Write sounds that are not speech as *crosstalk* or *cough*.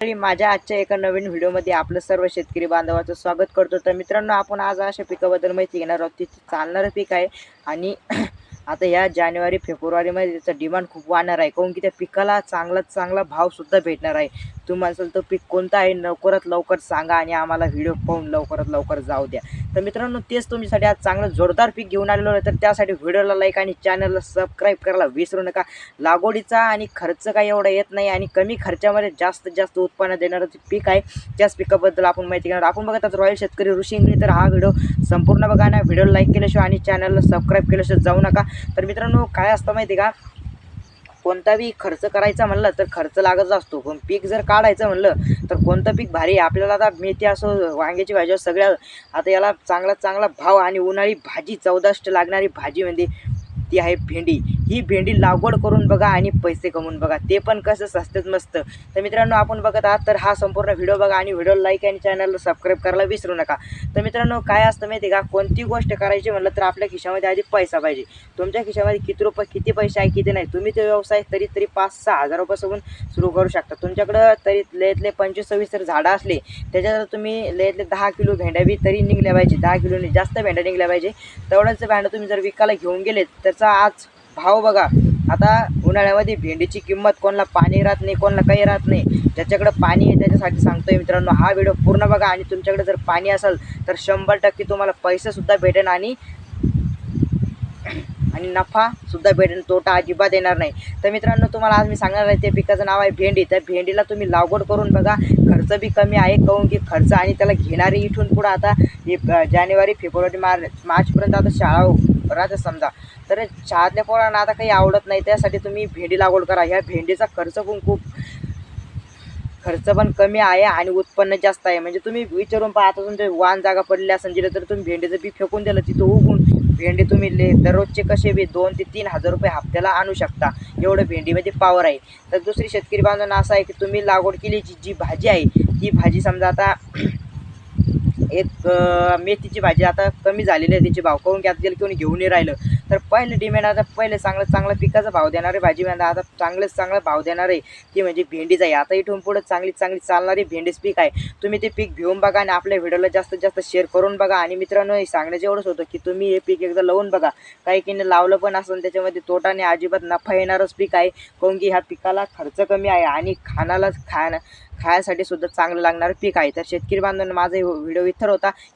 माझ्या आजच्या एका नवीन व्हिडिओमध्ये आपलं सर्व शेतकरी बांधवाचं स्वागत करतो. तर मित्रांनो आपण आज अशा पिकाबद्दल माहिती घेणार आहोत. ते चालणारं पीक आहे आणि *clears throat* आता ह्या जानेवारी फेब्रुवारीमध्ये त्याचा डिमांड खूप वाढणार आहे. काहून की त्या पिकाला चांगला चांगला भावसुद्धा भेटणार आहे. तुम्ही असेल तो पीक कोणता आहे लवकरात लवकर सांगा आणि आम्हाला व्हिडिओ पाहून लवकरात लवकर जाऊ द्या. तर मित्रांनो तेच तुमच्यासाठी आज चांगलं जोरदार पीक घेऊन आलेलो आहे. तर त्यासाठी व्हिडिओला लाईक आणि चॅनलला सबस्क्राईब करायला विसरू नका. लागवडीचा आणि खर्च काही एवढा येत नाही आणि कमी खर्चामध्ये जास्तीत जास्त उत्पन्न देणारं पीक आहे त्याच पिकाबद्दल आपण माहिती घेणार आपण बघत आहोत रॉयल शेतकरी ऋषी इंगळे. तर हा व्हिडिओ संपूर्ण बघा ना. व्हिडिओ लाईक केल्याशिवाय आणि चॅनलला सबस्क्राईब केल्याशिवाय जाऊ नका. तर मित्रांनो काय असतं माहिती आहे का? कोणताही खर्च करायचा म्हणलं तर खर्च लागत असतो. पण पीक जर काढायचं म्हणलं तर कोणतं पीक भारी आहे? आपल्याला आता मेथी असो वांग्याची भाजी असो सगळ्या आता याला चांगला चांगला भाव आणि उन्हाळी भाजी चौदाष्ट लागणारी भाजी म्हणजे ती आहे भेंडी. ही भेंडी लागवड करून बघा आणि पैसे कमवून बघा. ते पण कसं सस्तेच मस्त. तर मित्रांनो आपण बघत आहात तर हा संपूर्ण व्हिडिओ बघा आणि व्हिडिओ लाईक आणि चॅनलला सबस्क्राईब करायला विसरू नका. तर मित्रांनो काय असतं माहिती आहे का? कोणती गोष्ट करायची म्हणलं तर आपल्या खिशामध्ये आधी पैसा पाहिजे. तुमच्या खिशामध्ये किती रुपये किती पैसे आहे किती नाही तुम्ही ते व्यवसाय तरी तरी पाच सहा हजार रुपयापासून सुरू करू शकता. तुमच्याकडं तरी लयतले पंचवीस सव्वीस तर झाडं असले त्याच्यात तुम्ही लयतले दहा किलो भेंड्या बी तरी निघल्या पाहिजे. दहा किलोने जास्त भेंड्या निघल्या पाहिजे. तेवढंच भांडं तुम्ही जर विकायला घेऊन गेले त्याचा आज भाव बघा. आता उन्हाळ्यामध्ये भेंडीची किंमत कोणाला पाणी राहत नाही कोणाला काही राहत नाही. ज्याच्याकडे पाणी आहे त्याच्यासाठी सांगतोय मित्रांनो हा व्हिडिओ पूर्ण बघा आणि तुमच्याकडे जर पाणी असेल तर शंभर टक्के तुम्हाला पैसेसुद्धा भेटेन आणि आणि नफा सुद्धा भेटेल तोटा अजिबात येणार नाही. तर मित्रांनो तुम्हाला आज मी सांगणार आहे ते पिकाचं नाव आहे भेंडी. त्या भेंडीला तुम्ही लागवड करून बघा खर्च बी कमी आहे काहून की खर्च आणि त्याला घेणारे इथून पुढं आता हे जानेवारी फेब्रुवारी मार्च मार्चपर्यंत आता शाळा राहते समजा. तर शाळातल्या पोरांना आता काही आवडत नाही त्यासाठी तुम्ही भेंडी लागवड करा. ह्या भेंडीचा खर्च पण खूप खर्च पण कमी आहे आणि उत्पन्न जास्त आहे. म्हणजे तुम्ही विचारून पहा आता तुमचे वाहन जागा पडली असेल जिथे तर तुम्ही भेंडीचं बी फेकून दिलं तिथं उगून भेंडी तुम्ही ले दररोजचे कसे बी दोन ते तीन हजार रुपये हप्त्याला आणू शकता. एवढं भेंडीमध्ये पावर आहे. तर दुसरी शेतकरी बांधवांना असं आहे की तुम्ही लागवड केली जी जी भाजी आहे ती भाजी समजा आता एक मेथीची भाजी आता कमी झालेली आहे तिचे भाव करून की गेले किंवा घेऊन राहिलं. तर पहिले डिमांड आता पहिले चांगलं चांगलं पिकाचा भाव देणारे भाजी आता चांगलंच चांगला भाव देणारे ती म्हणजे भेंडीच आहे. आता इथून पुढे चांगली चांगली चालणारी भेंडीच पीक आहे. तुम्ही ते पीक घेऊन बघा आणि आपल्या व्हिडिओला जास्तीत जास्त शेअर करून बघा. आणि मित्रांनो हे सांगण्याचं एवढंच होतं की तुम्ही हे पीक एकदा लावून बघा. काही की लावलं पण असं त्याच्यामध्ये तोटाने अजिबात नफा येणारच पीक आहे. काहून की ह्या पिकाला खर्च कमी आहे आणि खाण्याला खाण्या खायासाठी सुद्धा चांगलं लागणारं पीक आहे. तर शेतकरी बांधवांना माझा व्हिडिओ पत्थर होता. जे